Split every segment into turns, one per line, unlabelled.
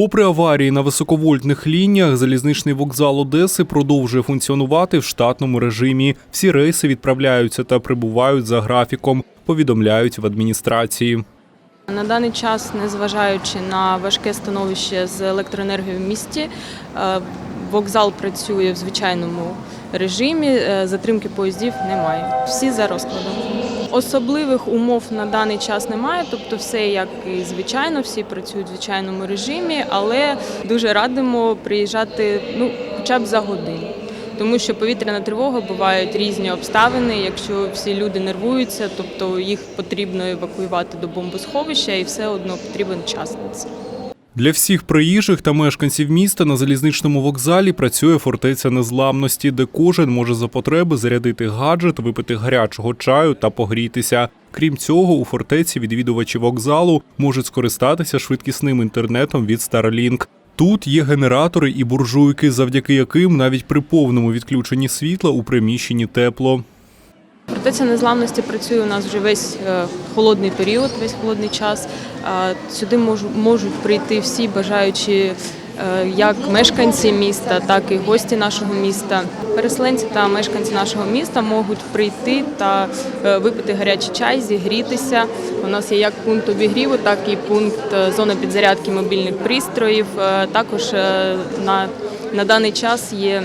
Попри аварії на високовольтних лініях, залізничний вокзал Одеси продовжує функціонувати в штатному режимі. Всі рейси відправляються та прибувають за графіком, повідомляють в адміністрації.
На даний час, незважаючи на важке становище з електроенергією в місті, е, вокзал працює в звичайному режимі, е, затримки поїздів немає. Всі за розкладом. Особливих умов на даний час немає, тобто все як і звичайно, всі працюють в звичайному режимі, але дуже радимо приїжджати ну, хоча б за годину. Тому що повітряна тривога бувають різні обставини. Якщо всі люди нервуються, тобто їх потрібно евакуювати до бомбосховища, і все одно потрібен час на це.
Для всіх приїжджих та мешканців міста на залізничному вокзалі працює фортеця незламності, де кожен може за потреби зарядити гаджет, випити гарячого чаю та погрітися. Крім цього, у фортеці відвідувачі вокзалу можуть скористатися швидкісним інтернетом від Starlink. Тут є генератори і буржуйки, завдяки яким навіть при повному відключенні світла у приміщенні тепло.
Фортеця незламності працює у нас вже весь е, холодний період, весь холодний час. Сюди можу- можуть прийти всі бажаючі, е, як мешканці міста, так і гості нашого міста. Переселенці та мешканці нашого міста можуть прийти та е, випити гарячий чай, зігрітися. У нас є як пункт обігріву, так і пункт зона підзарядки мобільних пристроїв. Також на, на даний час є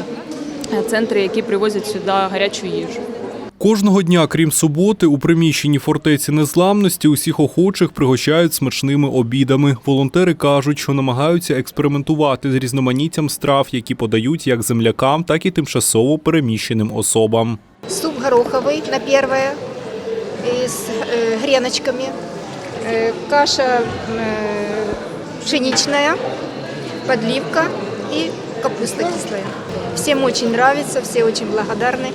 центри, які привозять сюди гарячу їжу.
Кожного дня, крім суботи, у приміщенні фортеці незламності усіх охочих пригощають смачними обідами. Волонтери кажуть, що намагаються експериментувати з різноманіттям страв, які подають як землякам, так і тимчасово переміщеним особам.
Суп гороховый на первое и с э, греночками. Э, каша э, пшеничная, подливка и капуста кислая. Всем очень нравится, все очень благодарны.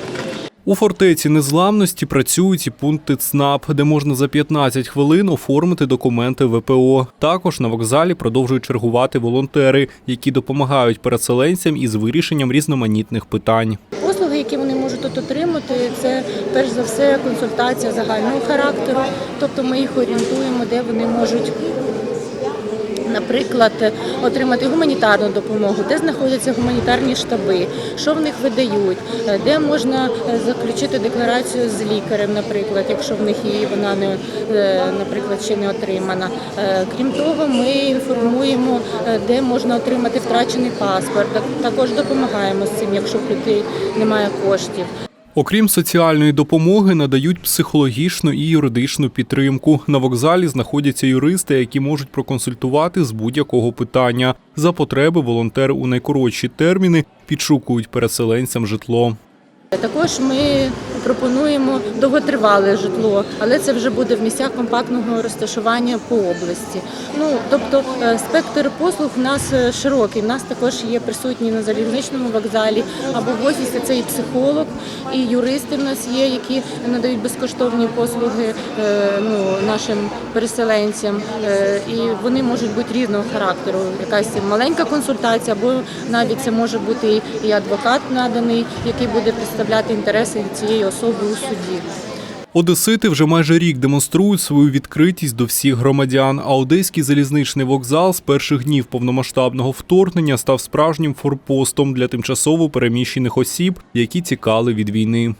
У фортеці незламності працюють і пункти ЦНАП, де можна за 15 хвилин оформити документи ВПО. Також на вокзалі продовжують чергувати волонтери, які допомагають переселенцям із вирішенням різноманітних питань.
Послуги, які вони можуть тут отримати, це перш за все консультація загального характеру. Тобто ми їх орієнтуємо, де вони можуть. Наприклад, отримати гуманітарну допомогу, де знаходяться гуманітарні штаби, що в них видають, е, де можна е, заключити декларацію з лікарем, наприклад, якщо в них її вона не е, наприклад ще не отримана. Крім того, ми інформуємо, де можна отримати втрачений паспорт. Також допомагаємо з цим, якщо в людей немає коштів.
Окрім соціальної допомоги, надають психологічну і юридичну підтримку. На вокзалі знаходяться юристи, які можуть проконсультувати з будь-якого питання. За потреби волонтери у найкоротші терміни підшукують переселенцям житло.
Також ми пропонуємо довготривале житло, але це вже буде в місцях компактного розташування по області. Ну тобто е, спектр послуг в нас е, широкий. В нас також є присутні на залізничному вокзалі або в офісі. Це і психолог, і юристи в нас є, які надають безкоштовні послуги е, ну, нашим переселенцям. І вони можуть бути різного характеру. Якась маленька консультація, або навіть це може бути і адвокат наданий, який буде представляти інтереси цієї особи у суді.
Одесити вже майже рік демонструють свою відкритість до всіх громадян. А одеський залізничний вокзал з перших днів повномасштабного вторгнення став справжнім форпостом для тимчасово переміщених осіб, які тікали від війни.